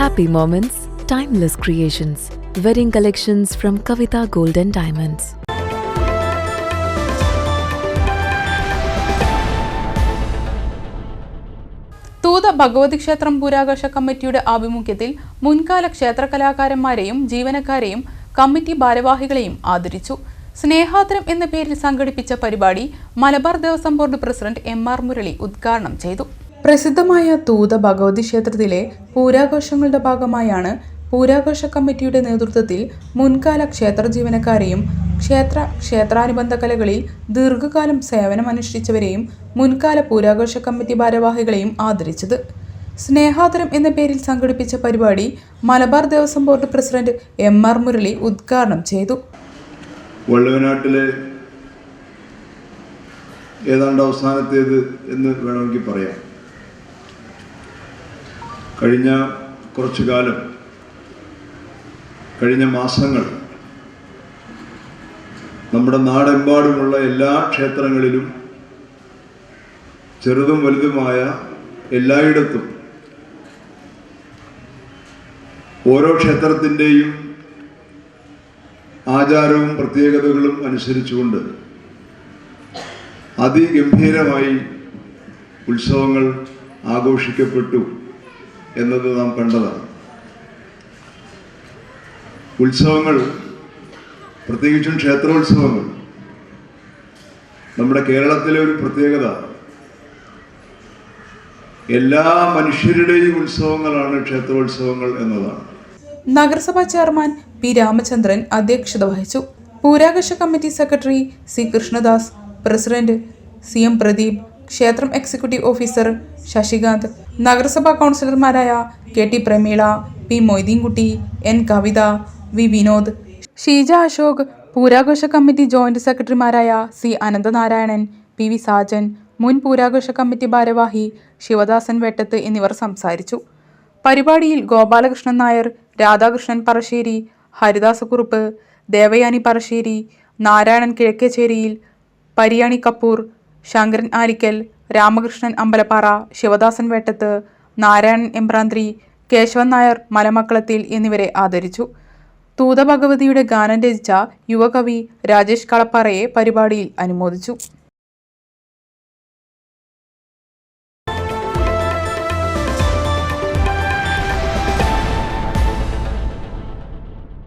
Happy moments, timeless creations. Wedding collections from Kavita Golden Diamonds. Thootha Bhagavathi ക്ഷേത്രം പൂരാഘോഷ കമ്മിറ്റിയുടെ ആഭിമുഖ്യത്തിൽ മുൻകാല ക്ഷേത്ര കലാകാരന്മാരെയും ജീവനക്കാരെയും കമ്മിറ്റി ഭാരവാഹികളെയും ആദരിച്ചു സ്നേഹാദരം എന്ന പേരിൽ സംഘടിപ്പിച്ച പരിപാടി Malabar Devaswom board president M R Murali ഉദ്ഘാടനം ചെയ്തു പ്രസിദ്ധമായ തൂത ഭഗവതി ക്ഷേത്രത്തിലെ പൂരാഘോഷങ്ങളുടെ ഭാഗമായാണ് പൂരാഘോഷ കമ്മിറ്റിയുടെ നേതൃത്വത്തിൽ മുൻകാല ക്ഷേത്ര ജീവനക്കാരെയും ക്ഷേത്ര ക്ഷേത്രാനുബന്ധ കലകളിൽ ദീർഘകാലം സേവനമനുഷ്ഠിച്ചവരെയും മുൻകാല പൂരാഘോഷ കമ്മിറ്റി ഭാരവാഹികളെയും ആദരിച്ചത്. സ്നേഹാതരം എന്ന പേരിൽ സംഘടിപ്പിച്ച പരിപാടി Malabar Devaswom board president M R Murali ഉദ്ഘാടനം ചെയ്തു. വള്ളുവനാട്ടിലെ ഏതാണ്ട് അവസാനത്തേത് എന്ന് വേണമെങ്കിൽ പറയാം. കഴിഞ്ഞ കുറച്ചു കാലം കഴിഞ്ഞ മാസങ്ങൾ നമ്മുടെ നാടെമ്പാടുമുള്ള എല്ലാ ക്ഷേത്രങ്ങളിലും ചെറുതും വലുതുമായ എല്ലായിടത്തും ഓരോ ക്ഷേത്രത്തിന്റെയും ആചാരവും പ്രത്യേകതകളും അനുസരിച്ചുകൊണ്ട് അതിഗംഭീരമായി ഉത്സവങ്ങൾ ആഘോഷിക്കപ്പെട്ടു. എന്നത് നാം കണ്ടതാണ്. ഉത്സവങ്ങൾ പ്രത്യേകിച്ചും ക്ഷേത്രോത്സവങ്ങൾ നമ്മുടെ കേരളത്തിലെ ഒരു പ്രത്യേകത. എല്ലാ മനുഷ്യരുടെയും ഉത്സവങ്ങളാണ് ക്ഷേത്രോത്സവങ്ങൾ എന്നതാണ്. നഗരസഭാ ചെയർമാൻ പി രാമചന്ദ്രൻ അധ്യക്ഷത വഹിച്ചു. പൂരാഘോഷ committee secretary C Krishnadas president C M Pradeep ക്ഷേത്രം എക്സിക്യൂട്ടീവ് ഓഫീസർ ശശികാന്ത് നഗരസഭാ കൗൺസിലർമാരായ K T Prameela P Moideenkutty N Kavitha V Vinod Sheeja Ashok പൂരാഘോഷ committee joint സെക്രട്ടറിമാരായ C Ananthanarayanan P V Sajan മുൻ പൂരാഘോഷ കമ്മിറ്റി ഭാരവാഹി ശിവദാസൻ വെട്ടത്ത് എന്നിവർ സംസാരിച്ചു. പരിപാടിയിൽ ഗോപാലകൃഷ്ണൻ നായർ രാധാകൃഷ്ണൻ പറശ്ശേരി ഹരിദാസക്കുറുപ്പ് ദേവയാനി പറശ്ശേരി നാരായണൻ കിഴക്കേച്ചേരിയിൽ പരിയാണി കപ്പൂർ ശങ്കരൻ ആരിക്കൽ രാമകൃഷ്ണൻ അമ്പലപ്പാറ ശിവദാസൻ വേട്ടത്ത് നാരായണൻ എമ്പ്രാന്തി കേശവൻ നായർ മലമക്കളത്തിൽ എന്നിവരെ ആദരിച്ചു. തൂതഭഗവതിയുടെ ഗാനം രചിച്ച യുവകവി രാജേഷ് കളപ്പാറയെ പരിപാടിയിൽ അനുമോദിച്ചു.